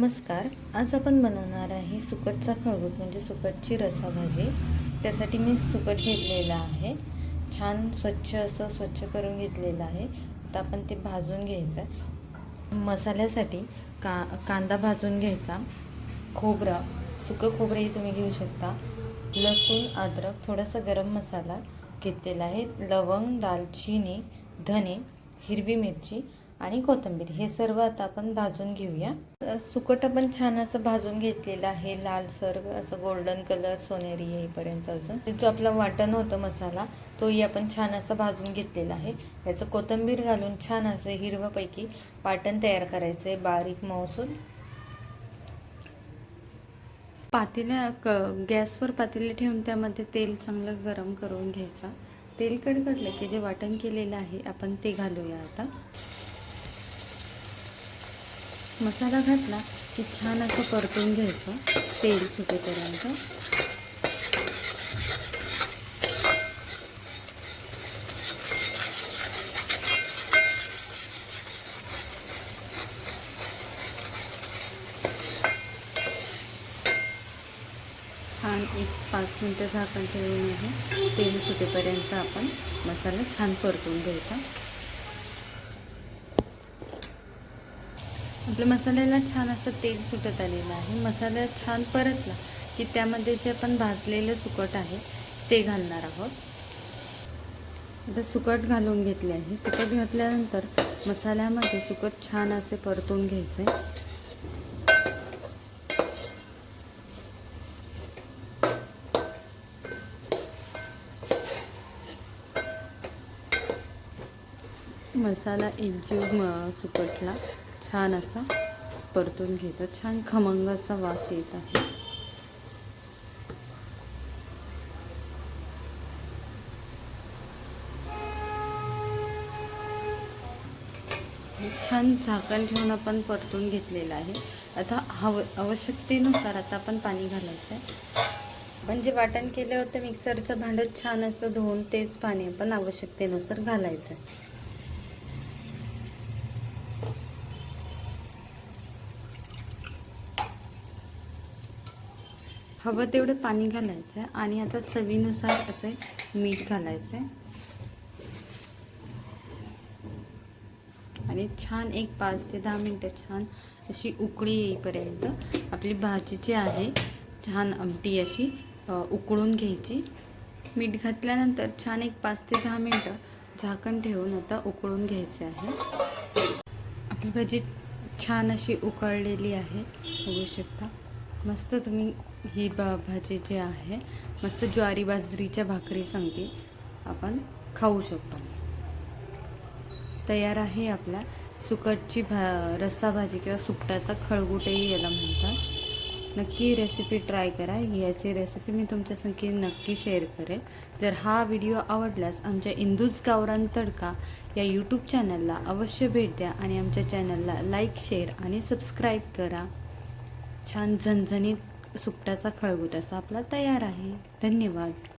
नमस्कार आज आपण बनवणार आहे सुकटचा खळगूट म्हणजे सुकटची रसाभाजी. त्यासाठी मी सुकट घेतलेलं आहे. छान स्वच्छ असं स्वच्छ करून घेतलेलं आहे. आता आपण ते भाजून घ्यायचं. आहे मसाल्यासाठी का कांदा भाजून घ्यायचा. खोबरं सुकं खोबरंही तुम्ही घेऊ शकता. लसूण अद्रक थोडासा गरम मसाला घेतलेला आहे. लवंग दालचिनी धने हिरवी मिरची आणि कोथिंबीर. हे सर्व आता आपण भाजून घेऊया. सुकट आपण छान असं भाजून घेतलेलं आहे. लालसर असं गोल्डन कलर सोनेरी येईपर्यंत अजून. ते जो आपला वाटण होतं मसाला तोही आपण छान असं भाजून घेतलेला आहे. याचं कोथिंबीर घालून छान असं हिरवंपैकी वाटण तयार करायचं आहे बारीक मौसूद पातेल्या क गॅसवर पातेले ठेवून त्यामध्ये तेल चांगलं गरम करून घ्यायचा. तेल कडकडलं की जे वाटण केलेलं आहे आपण ते घालूया आता. मसाला घातला की छान असं परतून घ्यायचं तेल सुटेपर्यंत. छान एक पाच मिनटं झाकण ठेवून आहे तेल सुटेपर्यंत आपण मसाला छान परतून घ्यायचा. आपल्या मसाल्याला छान असं तेल सुटत आलेलं आहे. मसाला छान परतला की त्यामध्ये जे आपण भाजलेलं सुकट आहे ते घालणार आहोत. आता सुकट घालून घेतले आहे. सुकट घातल्यानंतर मसाल्यामध्ये सुकट छान असे परतून घ्यायचे. मसाला एकजीव म- सुकटला. छान असा परतून घ्यायचा छान खमंग असा वास येत आहे. छान झाकण ठेवून आपण परतून घेतलेलं आहे. आता हव आवश्यकतेनुसार आता आपण पाणी घालायचं आहे. आपण जे वाटण केलं होतं मिक्सरचं भांडं छान असं धुवून तेच पाणी आपण आवश्यकतेनुसार घालायचं आहे. हवं तेवढं पाणी घालायचं आहे आणि आता चवीनुसार असे मीठ घालायचं. आहे आणि छान एक पाच ते दहा मिनटं छान अशी उकळी येईपर्यंत आपली भाजी जी आहे छान आमटी अशी उकळून घ्यायची. मीठ घातल्यानंतर छान एक पाच ते दहा मिनटं झाकण ठेवून आता उकळून घ्यायचे आहे. आपली भाजी छान अशी उकळलेली आहे बघू शकता. मस्त तुम्ही ही भा भाजी जी आहे मस्त ज्वारी बाजरीच्या भाकरी सांगते. आपण खाऊ शकतो. तयार आहे आपला सुकटची भा रस्सा भाजी किंवा सुकटाचा खळगुटही याला म्हणतात. नक्की रेसिपी ट्राय करा. याची रेसिपी मी तुमच्या संख्ये नक्की शेअर करेल जर हा व्हिडिओ आवडल्यास आमच्या इंदूज गावरान तडका या यूट्यूब चॅनलला अवश्य भेट द्या आणि आमच्या चॅनलला लाईक शेअर आणि सबस्क्राईब करा. छान झणझणीत सुकट्याचा खळगूट असा आपला तयार आहे. धन्यवाद.